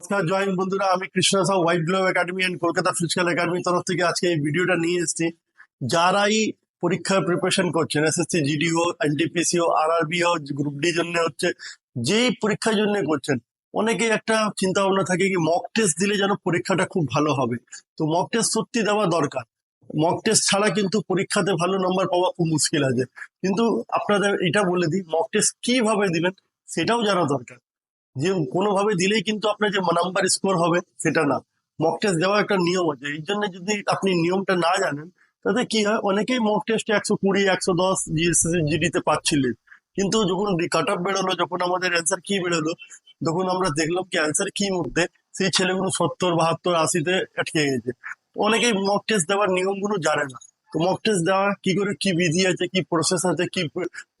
নমস্কার জয়েন বন্ধুরা। আমি Krishna Sau white glove academy and Kolkata physical একাডেমির তরফ থেকে আজকে এই ভিডিওটা নিয়ে এসেছি। যারাই পরীক্ষার প্রিপারেশন করছেন এসএসসি জিডিও এনটিপিসিও আরআরবিও গ্রুপ ডি জন্য হচ্ছে, যেই পরীক্ষার জন্য করছেন, অনেকেই একটা চিন্তা ভাবনা থাকে কি মক টেস্ট দিলে যেন পরীক্ষাটা খুব ভালো হবে। তো মক টেস্ট সত্যি দেওয়া দরকার। মক টেস্ট ছাড়া কিন্তু পরীক্ষাতে ভালো নম্বর পাওয়া খুব মুশকিল আছে। কিন্তু আপনাদের এটা বলে দিই মক টেস্ট কীভাবে দিবেন, সেটাও জানা দরকার। যে কোনোভাবে দিলেই কিন্তু আপনার যে নাম্বার স্কোর হবে, সেটা না। মক টেস্ট দেওয়া একটা নিয়ম আছে। এই জন্য যদি আপনি নিয়মটা না জানেন, তাতে কি হয়? অনেকেই মক টেস্টে একশো কুড়ি, একশো দশ জিডিতে পাচ্ছিলেন। কিন্তু যখন কাট অফ বেরোলো, যখন আমাদের অ্যান্সার কি বেরোলো, তখন আমরা দেখলাম কি অ্যান্সার কি মধ্যে সেই ছেলেগুলো সত্তর, বাহাত্তর, আশিতে আটকে গেছে। অনেকেই মক টেস্ট দেওয়ার নিয়মগুলো জানে না। তো মক টেস্ট দেওয়া, কি করে, কি বিধি আছে, কি প্রসেস আছে, কি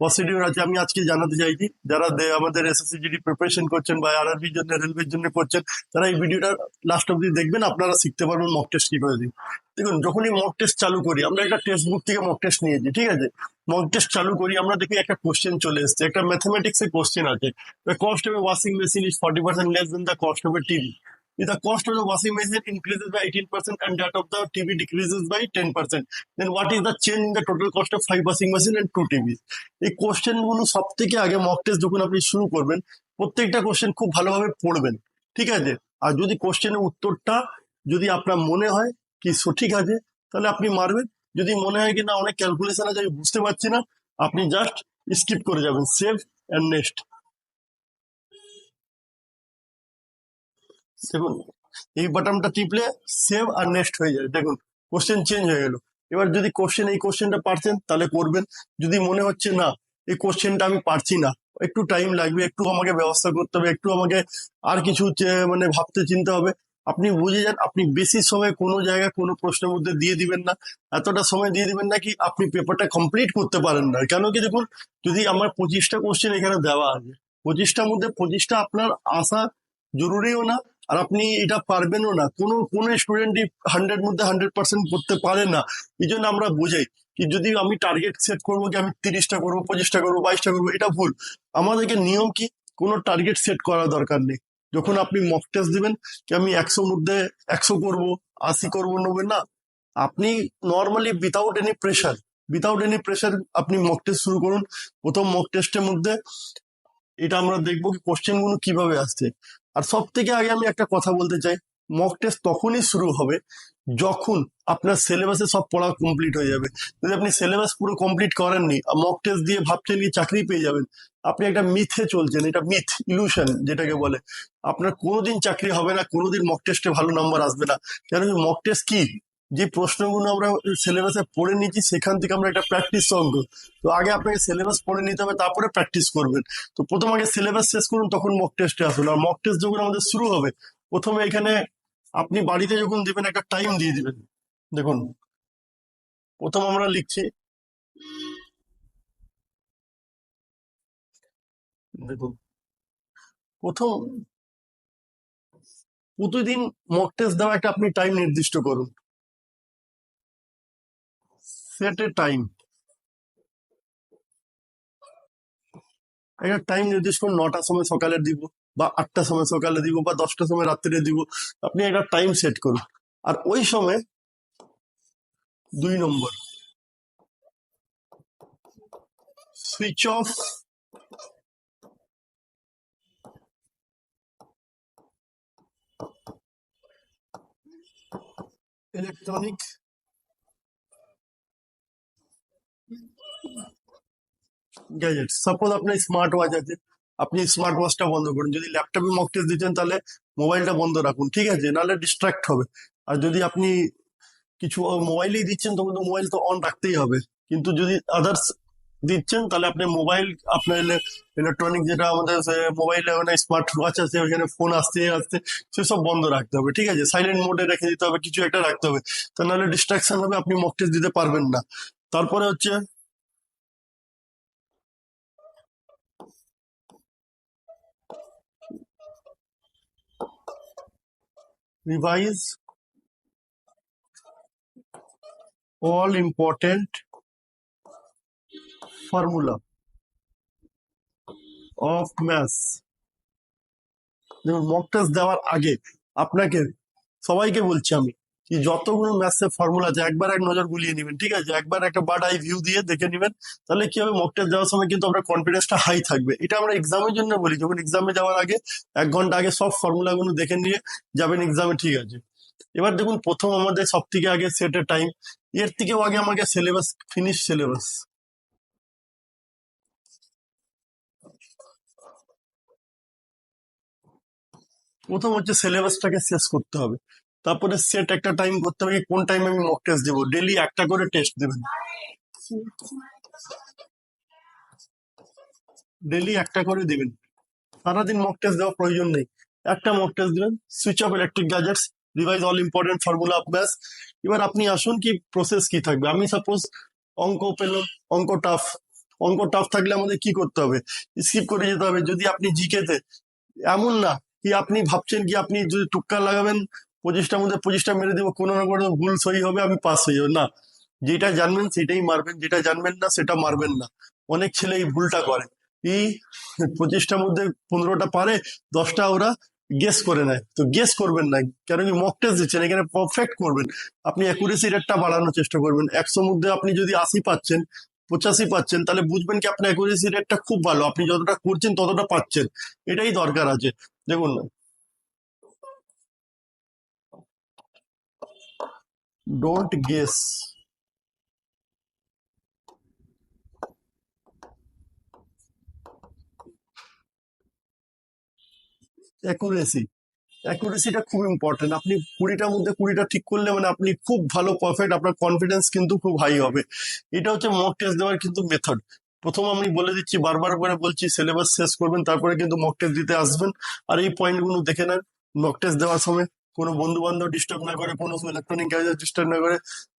প্রসিডিউর আছে আমি আজকে জানাতে চাইছি। যারা আমাদের এসএসসি প্রিপারেশন করছেন বা আরআরবির জন্য রেলওয়ের জন্য করছেন, তারা এই ভিডিওটা লাস্ট অব্দি দেখবেন, আপনারা শিখতে পারবেন মক টেস্ট কি করে দিন দেখুন, যখনই মক টেস্ট চালু করি, আমরা একটা টেক্সট বুক থেকে মক টেস্ট নিয়েছি, ঠিক আছে? মক টেস্ট চালু করি, আমরা দেখি একটা কোশ্চেন চলে এসছে, একটা ম্যাথমেটিক্স এর কোশ্চেন আছে। Cost of washing machine is forty percent less than the cost of a TV If the cost of the washing machine increases by 18% and that of the TV decreases by 10%, then what is the change in the total cost of five washing machine and two TVs? এই কোশ্চেনগুলো সব থেকে আগে mock test যখন আপনি শুরু করবেন প্রত্যেকটা কোশ্চেন খুব ভালোভাবে পড়বেন ঠিক আছে? আর যদি কোশ্চেনের উত্তরটা যদি আপনার মনে হয় কি সঠিক আছে তাহলে আপনি মারবেন। যদি মনে হয় কি না অনেক ক্যালকুলেশন আছে আমি বুঝতে পারছি না আপনি জাস্ট স্কিপ করে যাবেন। সেভ অ্যান্ড নেক্সট দেখুন এই বাটনটা টিপলে সেভ আর নেক্সট হয়ে যাবে দেখুন কোশ্চেন চেঞ্জ হয়ে গেল। এবার যদি কোশ্চেন এই কোশ্চেনটা পারছেন, তাহলে করবেন। যদি মনে হচ্ছে না, এই কোশ্চেনটা আমি পারছি না, একটু টাইম লাগবে, একটু আমাকে ব্যবস্থা করতে হবে, একটু আমাকে আর কিছু মানে ভাবতে চিনতে হবে। আপনি বুঝে যান, আপনি বেশি সময় কোনো জায়গায় কোনো প্রশ্নের মধ্যে দিয়ে দিবেন না। এতটা সময় দিয়ে দিবেন না কি, আপনি পেপারটা কমপ্লিট করতে পারেন না। কেন কি দেখুন, যদি আমার পঁচিশটা কোশ্চেন এখানে দেওয়া আছে, পঁচিশটার মধ্যে পঁচিশটা আপনার আসা জরুরিও না আর আপনি এটা পারবেনও না। কোনো কোনো স্টুডেন্টই হান্ড্রেড মধ্যে হান্ড্রেড পার্সেন্ট করতে পারে না। এই জন্য আমরা বোঝাই কি যদি আমি টার্গেট সেট করব কি আমি তিরিশটা করব, পঁচিশটা করব, বাইশটা করব, এটা ভুল। আমাদেরকে নিয়ম কি? কোনো টার্গেট সেট করার দরকার নেই। যখন আপনি মক টেস্ট দিবেন কি আমি একশো মধ্যে একশো করব, আশি করব নেবেন না। আপনি normally without any pressure without any pressure আপনি মক টেস্ট শুরু করুন। প্রথম মক টেস্টের মধ্যে এটা আমরা দেখব কি কোশ্চেনগুলো কীভাবে আসছে। আর সব থেকে আগে আমি একটা কথা বলতে চাই মক টেস্ট তখনই শুরু হবে যখন আপনার সিলেবাসে সব পড়া কমপ্লিট হয়ে যাবে। যদি আপনি সিলেবাস পুরো কমপ্লিট করেননি, আর মক টেস্ট দিয়ে ভাবছেন কি চাকরি পেয়ে যাবেন, আপনি একটা মিথে চলছেন, এটা মিথ ইলুশন যেটাকে বলে। আপনার কোনোদিন চাকরি হবে না, কোনোদিন মক টেস্টে ভালো নাম্বার আসবে না। কেন? মক টেস্ট কি? যে প্রশ্নগুলো আমরা সিলেবাসে পড়ে নিচ্ছি সেখান থেকে আমরা একটা প্র্যাকটিস অঙ্ক তো আগে আপনাকে সিলেবাস পড়ে নিতে হবে, তারপরে প্র্যাকটিস করবেন। তো প্রথম আগে সিলেবাস শেষ করুন, তখন মক টেস্টে আসুন। আর মক টেস্ট যখন আমাদের শুরু হবে, প্রথমে এখানে আপনি বাড়িতে যখন দিবেন, একটা টাইম দিয়ে দিবেন। দেখুন, প্রথম আমরা লিখছি, দেখুন, প্রথম প্রতিদিন মক টেস্ট দেওয়া একটা আপনি টাইম নির্দিষ্ট করুন। সেট এ টাইম একটা টাইম নির্দিষ্ট করুন নটার সময় সকালে দিব বা আটটার সময় সকালে দিব বা দশটার সময় রাত্রে দিব আপনি একটা টাইম সেট করুন আর ওই সময় দুই নম্বর switch off electronic gadget suppose smart watch আছে, আপনি স্মার্ট ওয়াচটা বন্ধ করুন। যদি ল্যাপটপে মক দিচ্ছেন, তাহলে মোবাইলটা বন্ধ রাখুন, ঠিক আছে? নাহলে ডিস্ট্রাক্ট হবে। আর যদি আপনি কিছু মোবাইলেই দিচ্ছেন, তখন তো মোবাইল তো অন রাখতেই হবে। কিন্তু যদি আদার্স দিচ্ছেন, তাহলে আপনি মোবাইল আপনার ইলেকট্রনিক যেটা আমাদের মোবাইলে মানে স্মার্ট ওয়াচ আছে ওখানে ফোন আসতে আসতে সেসব বন্ধ রাখতে হবে, ঠিক আছে? সাইলেন্ট মোডে রেখে দিতে হবে, কিছু একটা রাখতে হবে। তা নাহলে ডিস্ট্রাকশন হবে, আপনি মক দিতে পারবেন না। তারপরে হচ্ছে revise all important formula of mass দেখুন মক টেস্ট দেওয়ার আগে আপনাকে, সবাইকে বলছি আমি যতগুলো ম্যাথসের ফর্মুলা আছে, একবার এক নজর গুলিয়ে নেবেন, ঠিক আছে? একবার একটা বার্ড আই ভিউ দিয়ে দেখে নেবেন, তাহলে কি হবে? মক দেওয়ার সময় কিন্তু আপনার কনফিডেন্সটা হাই থাকবে। এটা আমরা এক্সামের জন্য বলি, যখন এক্সামে যাওয়ার আগে এক ঘণ্টা আগে সব ফর্মুলা গুলো দেখে নিয়ে যাবেন এক্সামে ঠিক আছে? এবার দেখুন, প্রথম আমাদের সব থেকে আগে সেটের টাইম এর থেকেও আগে আমাকে সিলেবাস ফিনিশ সিলেবাস প্রথম হচ্ছে সিলেবাসটাকে শেষ করতে হবে। তারপরে সেট একটা টাইম করতে হবে কোন টাইমে আমি মক টেস্ট দেবো? ডেলি একটা করে টেস্ট দেবেন। ডেলি একটা করে দেবেন। সারাদিন মক টেস্ট দেওয়ার প্রয়োজন নেই। একটা মক টেস্ট দিবেন switch off electric gadgets revise all important formula of ব্যাস এবার আপনি আসুন কি প্রসেস কি থাকবে? আমি সাপোজ অঙ্ক পেলাম, অঙ্ক টাফ অঙ্ক টাফ থাকলে আমাদের কি করতে হবে? স্কিপ করে যেতে হবে। যদি আপনি জিকেতে এমন না কি আপনি ভাবছেন কি আপনি যদি টুক্কা লাগাবেন পঁচিশটার মধ্যে পঁচিশটা মেরে দেবো, কোনো না কোনো ভুল সই হবে, আমি পাস হয়ে যাব। না, যেটা জানবেন সেটাই মারবেন, যেটা জানবেন না সেটা মারবেন না। অনেক ছেলে এই ভুলটা করে। এই পঁচিশটার মধ্যে পনেরোটা পারে, দশটা ওরা গেস করে নেয়। তো গেস করবেন না, কেন কি মক টেস্ট দিচ্ছেন, এখানে পারফেক্ট করবেন। আপনি অ্যাকুরেসি রেটটা বাড়ানোর চেষ্টা করবেন। একশোর মধ্যে আপনি যদি আশি পাচ্ছেন, পঁচাশি পাচ্ছেন, তাহলে বুঝবেন কি আপনার অ্যাকুরেসি রেটটা খুব ভালো। আপনি যতটা করছেন ততটা পাচ্ছেন। এটাই দরকার আছে। দেখুন ডোন্ট গেস অ্যাকুরেসি অ্যাকুরেসিটা খুব ইম্পর্টেন্ট আপনি কুড়িটার মধ্যে কুড়িটা ঠিক করলে মানে আপনি খুব ভালো পারফেক্ট আপনার কনফিডেন্স কিন্তু খুব হাই হবে। এটা হচ্ছে মক টেস্ট দেওয়ার কিন্তু মেথড প্রথম আমি বলে দিচ্ছি, বারবার করে বলছি সিলেবাস শেষ করবেন, তারপরে কিন্তু মক টেস্ট দিতে আসবেন। আর এই পয়েন্টগুলো দেখে নেন মক টেস্ট দেওয়ার সময়। কোনো বন্ধু বান্ধব ডিস্টার্ব না করে, কোনো ইলেকট্রনিক গ্যাজেট ডিস্টার্ব না করে,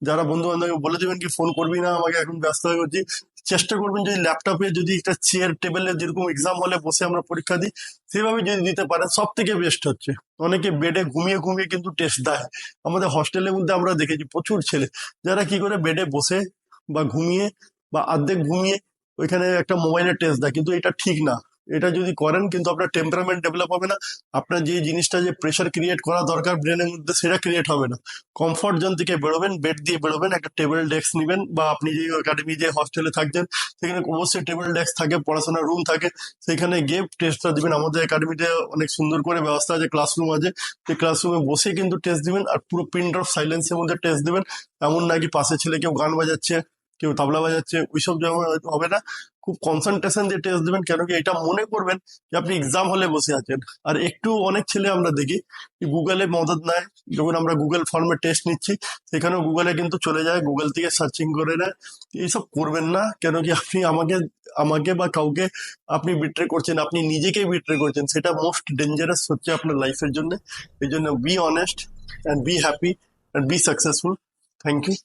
যারা বন্ধু বান্ধবকে বলে দেবেন কি, ফোন করবি না, আমাকে এখন ব্যস্ত হয়ে গেছি চেষ্টা করবেন যদি ল্যাপটপে যদি একটা চেয়ার টেবিলে যেরকম এক্সাম হলে বসে আমরা পরীক্ষা দিই, সেভাবে যদি দিতে পারেন সব থেকে বেস্ট হচ্ছে। অনেকে বেডে ঘুমিয়ে ঘুমিয়ে কিন্তু টেস্ট দেয়। আমাদের হস্টেলের মধ্যে আমরা দেখেছি প্রচুর ছেলে, যারা কি করে বেডে বসে বা ঘুমিয়ে বা অর্ধেক ঘুমিয়ে ওইখানে একটা মোবাইলের টেস্ট দেয়, কিন্তু এটা ঠিক না। এটা যদি করেন কিন্তু আপনার টেম্পারামেন্ট ডেভেলপ হবে না। আপনার যে জিনিসটা যে প্রেশার ক্রিয়েট করা দরকার ব্রেনের মধ্যে, সেটা ক্রিয়েট হবে না। কমফর্ট জোন থেকে বেরোবেন বেড দিয়ে বেরোবেন, একটা টেবিল ডেস্ক নেবেন বা আপনি যে একাডেমি যে হস্টেলে থাকছেন, সেখানে অবশ্যই টেবিল ডেস্ক থাকে, পড়াশোনার রুম থাকে। সেখানে গিয়ে টেস্টটা দিবেন। আমাদের একাডেমিতে অনেক সুন্দর করে ব্যবস্থা আছে ক্লাসরুম আছে। সেই ক্লাসরুমে বসে কিন্তু টেস্ট দিবেন আর পুরো পিন ড্রপ সাইলেন্সের মধ্যে টেস্ট দিবেন। এমন নাকি পাশে ছেলে কেউ গান বাজাচ্ছে কেউ তবলা বাজাচ্ছে, ওইসব যেমন হবে না। খুব কনসেন্ট্রেশন দিয়ে টেস্ট দেবেন কেন কি এটা মনে করবেন যে আপনি এক্সাম হলে বসে আছেন। আর একটু অনেক ছেলে আমরা দেখি গুগলে মদত নেয়, যখন আমরা গুগল ফর্মে টেস্ট নিচ্ছি, সেখানেও গুগলে কিন্তু চলে যায় গুগল থেকে সার্চিং করে নেয়। এইসব করবেন না কেন কি আপনি আমাকে আমাকে বা কাউকে আপনি বিট্রে করছেন, আপনি নিজেকে বিট্রে করছেন, সেটা মোস্ট ডেঞ্জারাস হচ্ছে আপনার লাইফের জন্য। এই জন্য be honest and be happy and be successful thank you